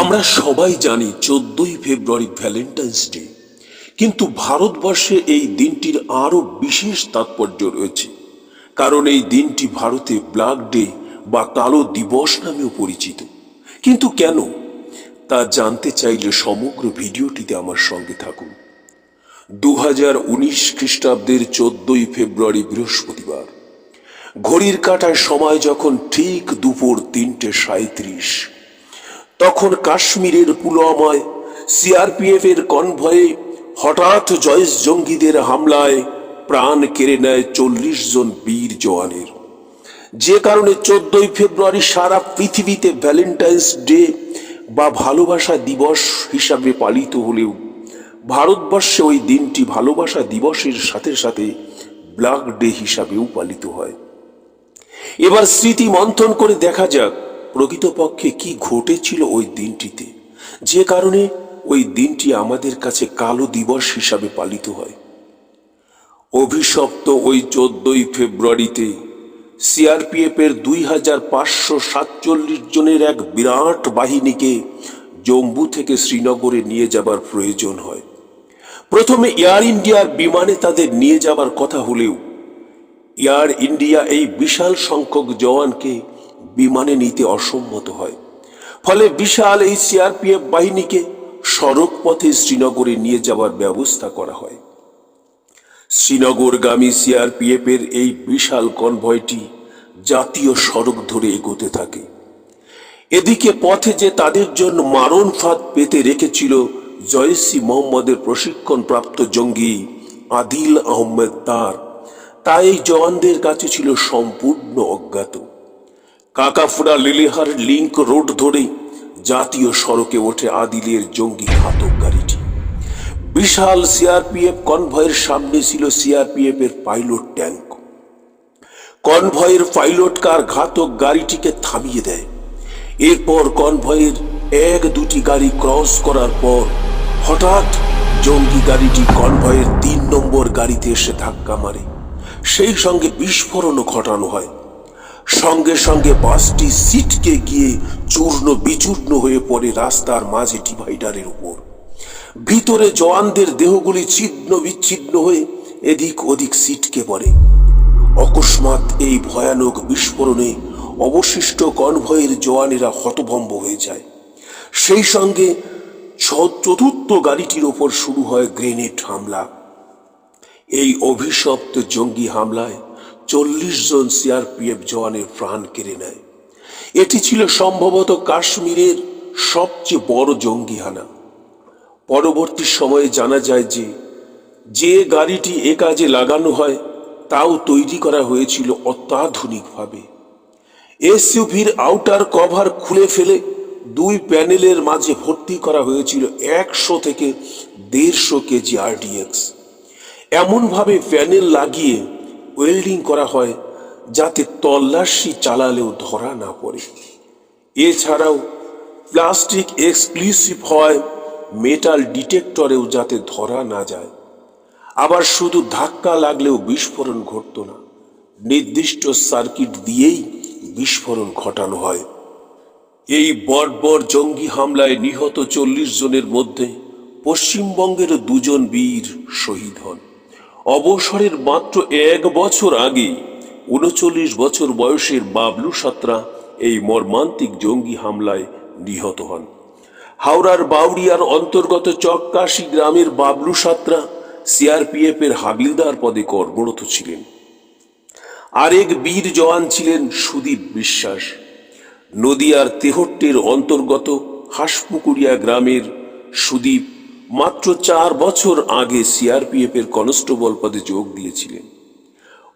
আমরা সবাই জানি চোদ্দই ফেব্রুয়ারি ভ্যালেন্টাইন্স ডে, কিন্তু ভারতবর্ষে এই দিনটির আরও বিশেষ তাৎপর্য রয়েছে। কারণ এই দিনটি ভারতে ব্ল্যাক ডে বা কালো দিবস নামেও পরিচিত। কিন্তু কেন? তা জানতে চাইলে সমগ্র ভিডিওটিতে আমার সঙ্গে থাকুন। দু হাজার উনিশ খ্রিস্টাব্দের চোদ্দই ফেব্রুয়ারি বৃহস্পতিবার, ঘড়ির কাটায় সময় যখন ঠিক দুপুর তিনটে সাঁত্রিশ তখন কাশ্মীরের পুলওয়ামায় সিআরপিএফ এর কনভয়ে হঠাৎ জয়েশ জঙ্গিদের হামলায় প্রাণ কেড়ে নেয় চল্লিশ জন বীর জওয়ানের। যে কারণে চোদ্দই ফেব্রুয়ারি সারা পৃথিবীতে ভ্যালেন্টাইন্স ডে বা ভালোবাসা দিবস হিসাবে পালিত হলেও ভারতবর্ষে ওই দিনটি ভালোবাসা দিবসের সাথে সাথে ব্ল্যাক ডে হিসাবেও পালিত হয়। এবার স্মৃতি মন্থন করে দেখা যাক প্রকৃতপক্ষে কি ঘটেছিল ওই দিনটিতে? যে কারণে ওই দিনটি আমাদের কাছে কালো দিবস হিসাবে পালিত হয়। অভিশপ্ত ওই চোদ্দই ফেব্রুয়ারিতে সিআরপিএফ এর দুই হাজার পাঁচশো সাতচল্লিশ জনের এক বিরাট বাহিনীকে জম্মু থেকে শ্রীনগরে নিয়ে যাবার প্রয়োজন হয়। প্রথমে এয়ার ইন্ডিয়ার বিমানে তাদের নিয়ে যাবার কথা হলেও, এয়ার ইন্ডিয়া এই বিশাল সংখ্যক জওয়ানকে বিমানে নিতে অসম্মত হয়। ফলে বিশাল এই সিআরপিএফ বাহিনীকে সড়ক পথে শ্রীনগরে নিয়ে যাওয়ার ব্যবস্থা করা হয়। শ্রীনগরগামী সিআরপিএফ এর এই বিশাল কনভয়টি জাতীয় সড়ক ধরে এগোতে থাকে। এদিকে পথে যে তাদের জন্য মারণ ফাঁদ পেতে রেখেছিল জয়সি মোহাম্মদের প্রশিক্ষণপ্রাপ্ত জঙ্গি আদিল আহমেদ তার। তা এই জওয়ানদের কাছে ছিল সম্পূর্ণ অজ্ঞাত। কাকাফুরা লিলেহার লিঙ্ক রোড ধরেই জাতীয় সড়কে ওঠে আদিলের জঙ্গি ঘাতক গাড়িটি। বিশাল সিআরপিএফ কনভয়ের সামনে ছিল সিআরপিএফ এর পাইলট ট্যাঙ্ক। কনভয়ের পাইলট কার ঘাতক গাড়িটিকে থামিয়ে দেয়। এরপর কনভয়ের এক দুটি গাড়ি ক্রস করার পর হঠাৎ জঙ্গি গাড়িটি কনভয়ের তিন নম্বর গাড়িতে এসে ধাক্কা মারে। সেই সঙ্গে বিস্ফোরণও ঘটানো হয়। সঙ্গে সঙ্গে বাসটি সিটকে গিয়ে চূর্ণ বিচূর্ণ হয়ে পড়ে রাস্তার মাঝে ডিভাইডারের উপর। ভিতরে জওয়ানদের দেহগুলি ছিন্ন বিচ্ছিন্ন হয়ে এদিক ওদিক সিটকে পড়ে। অকস্মাৎ এই ভয়ানক বিস্ফোরণে অবশিষ্ট কনভয়ের জওয়ানেরা হতভম্ব হয়ে যায়। সেই সঙ্গে চতুর্থ গাড়িটির ওপর শুরু হয় গ্রেনেড হামলা। এই অভিশপ্ত জঙ্গি হামলায় চল্লিশ জন সিআরপিএফ জওয়ানের প্রাণ কেড়ে নেয়। এটি ছিল সম্ভবত কাশ্মীরের সবচেয়ে বড় জঙ্গি হানা পরবর্তী সময়ে জানা যায় যে যে গাড়িটি এ কাজে লাগানো হয়, তাও তৈরি করা হয়েছিল অত্যাধুনিকভাবে। এসইউভির আউটার কভার খুলে ফেলে দুই প্যানেলের মাঝে ভর্তি করা হয়েছিল একশো থেকে দেড়শো কেজি আরডিএক্স এমনভাবে প্যানেল লাগিয়ে ওয়েল্ডিং করা হয় যাতে তল্লাশি চালালেও ধরা না পড়ে। এছাড়াও প্লাস্টিক এক্সক্লুসিভ হয় মেটাল ডিটেক্টরেও যাতে ধরা না যায়। আবার শুধু ধাক্কা লাগলেও বিস্ফোরণ ঘটত না। নির্দিষ্ট সার্কিট দিয়েই বিস্ফোরণ ঘটানো হয়। এই বর্বর জঙ্গি হামলায় নিহত চল্লিশ জনের মধ্যে পশ্চিমবঙ্গের দুজন বীর শহীদ হন। অবসরের মাত্র এক বছর আগে উনচল্লিশ বছর বয়সের বাবলু সাত্রা এই মর্মান্তিক জঙ্গি হামলায় নিহত হন। হাওড়ার বাউরিয়ার অন্তর্গত চক্কাশি গ্রামের বাবলু সাত্রা সিআরপিএফ এর হাবিলদার পদে কর্মরত ছিলেন। আরেক বীর জওয়ান ছিলেন সুদীপ বিশ্বাস। নদিয়ার তেহট্টের অন্তর্গত হাসপুকুরিয়া গ্রামের সুদীপ মাত্র চার বছর আগে সিআরপিএফ এর কনস্টেবল পদে যোগ দিয়েছিলেন।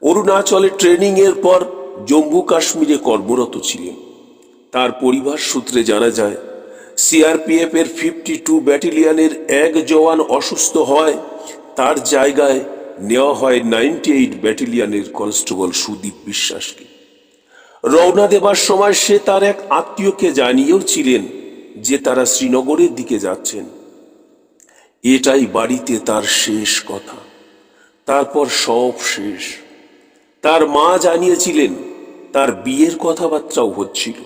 অরুণাচলে ট্রেনিং এর পর জম্মু কাশ্মীরে কর্মরত ছিলেন। তার পরিবার সূত্রে জানা যায় সিআরপিএফ এর ফিফটি টু ব্যাটালিয়নের এক জওয়ান অসুস্থ হয় তার জায়গায় নেওয়া হয় নাইনটি এইট ব্যাটালিয়নের কনস্টেবল সুদীপ বিশ্বাসকে। রওনা দেবার সময় সে তার এক আত্মীয়কে জানিয়েও ছিলেন যে তারা শ্রীনগরের দিকে যাচ্ছেন। এটাই বাড়িতে তার শেষ কথা। তারপর সব শেষ। তার মা জানিয়েছিলেন, তার বিয়ের কথাবার্তাও হচ্ছিল।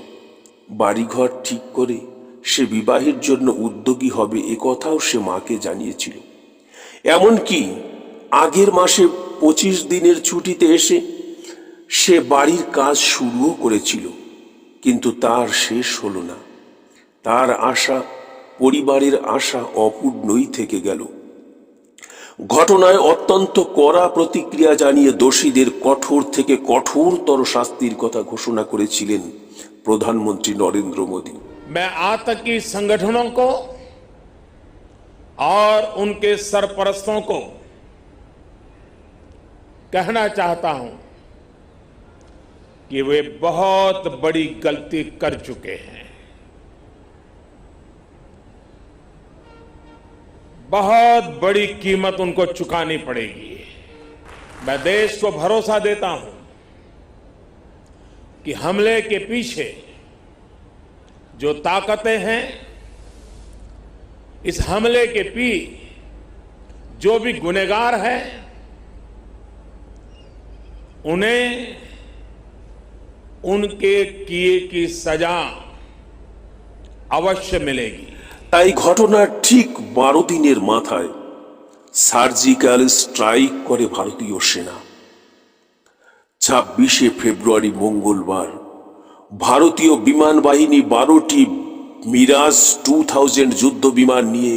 বাড়িঘর ঠিক করে সে বিবাহের জন্য উদ্যোগী হবে এ কথাও সে মাকে জানিয়েছিল। এমনকি আগের মাসে পঁচিশ দিনের ছুটিতে এসে সে বাড়ির কাজ শুরুও করেছিল। কিন্তু তার শেষ হলো না। তার আশা পরিবারের আশা অপূর্ণই থেকে গেল ঘটনায় অত্যন্ত কড়া প্রতিক্রিয়া জানিয়ে দোষীদের কঠোর থেকে কঠোরতর শাস্তির কথা ঘোষণা করেছিলেন প্রধানমন্ত্রী নরেন্দ্র মোদী मैं आतंकी संगठनों को और उनके सरपरस्तों को कहना चाहता हूं कि वे बहुत बड़ी गलती कर चुके हैं बहुत बड़ी कीमत उनको चुकानी पड़ेगी। मैं देश को भरोसा देता हूँ कि हमले के पीछे जो ताकतें हैं, इस हमले के पी जो भी गुनेगार हैं, उन्हें उनके किए की सजा अवश्य मिलेगी। তাই ঘটনার ঠিক বারো দিনের মাথায় সার্জিক্যাল স্ট্রাইক করে ভারতীয় সেনা। ছাব্বিশে ফেব্রুয়ারি মঙ্গলবার ভারতীয় বিমান বাহিনী বারোটি মিরাজ টু থাউজেন্ড যুদ্ধ বিমান নিয়ে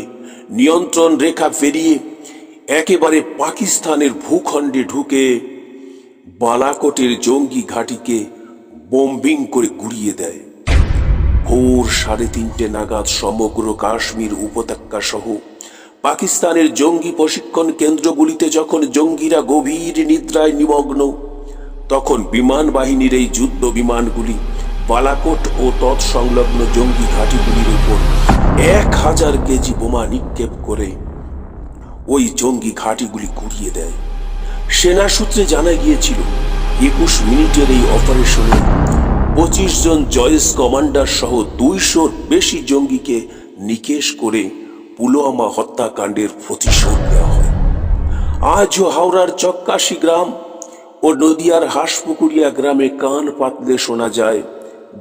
নিয়ন্ত্রণ রেখা পেরিয়ে একেবারে পাকিস্তানের ভূখণ্ডে ঢুকে বালাকোটের জঙ্গি ঘাঁটিকে বোম্বিং করে গুড়িয়ে দেয়। ভোর সাড়ে তিনটে নাগাদ সমগ্র কাশ্মীর উপত্যকা সহ পাকিস্তানের জঙ্গি প্রশিক্ষণ কেন্দ্রগুলিতে যখন জঙ্গিরা গভীর নিদ্রায় নিমগ্ন, তখন বিমান বাহিনীর এই যুদ্ধ বিমানগুলি, বালাকোট ও তৎসংলগ্ন জঙ্গি ঘাঁটিগুলির উপর এক হাজার কেজি বোমা নিক্ষেপ করে ওই জঙ্গি ঘাঁটিগুলি গুড়িয়ে দেয়। সেনা সূত্রে জানা গিয়েছিল, একুশ মিনিটের এই অপারেশনে পঁচিশ জন জয়েস কমান্ডার সহ দুইশোর বেশি জঙ্গিকে নিকেশ করে পুলওয়ামা হত্যাকাণ্ডের প্রতিশোধ নেওয়া হয়। আজও হাওড়ার চক্কাশি গ্রাম ও নদিয়ার হাঁসপুকুরিয়া গ্রামে কান পাতলে শোনা যায়,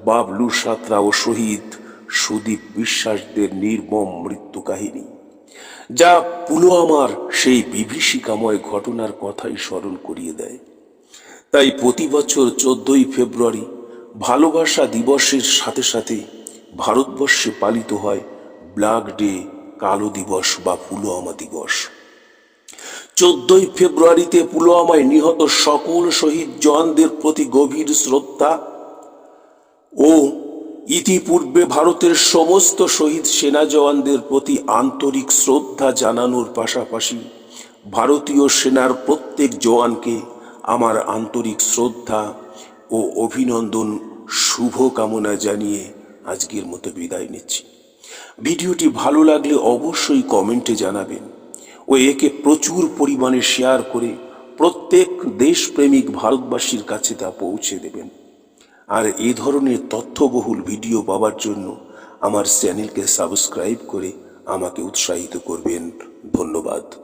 বাবলু সাঁতরা ও শহীদ সুদীপ বিশ্বাসদের নির্মম মৃত্যু কাহিনী। যা পুলওয়ামার সেই বিভীষিকাময় ঘটনার কথাই স্মরণ করিয়ে দেয়। তাই প্রতি বছর চোদ্দই ফেব্রুয়ারি ভালোবাসা দিবসের সাথে সাথে ভারতবর্ষে পালিত হয় ব্ল্যাক ডে, কালো দিবস বা পুলওয়ামা দিবস। চোদ্দই ফেব্রুয়ারিতে পুলওয়ামায় নিহত সকল শহীদ জওয়ানদের প্রতি গভীর শ্রদ্ধা ও ইতিপূর্বে ভারতের সমস্ত শহীদ সেনা জওয়ানদের প্রতি আন্তরিক শ্রদ্ধা জানানোর পাশাপাশি ভারতীয় সেনার প্রত্যেক জওয়ানকে আমার আন্তরিক শ্রদ্ধা ও অভিনন্দন শুভ কামনা জানিয়ে আজকের মতো বিদায় নিচ্ছি। ভিডিওটি ভালো লাগলে অবশ্যই কমেন্টে জানাবেন ও একে প্রচুর পরিমাণে শেয়ার করে প্রত্যেক দেশপ্রেমিক ভারতবাসীর কাছে তা পৌঁছে দেবেন। আর এ ধরনের তথ্যবহুল ভিডিও পাওয়ার জন্য আমার চ্যানেলকে সাবস্ক্রাইব করে আমাকে উৎসাহিত করবেন। ধন্যবাদ।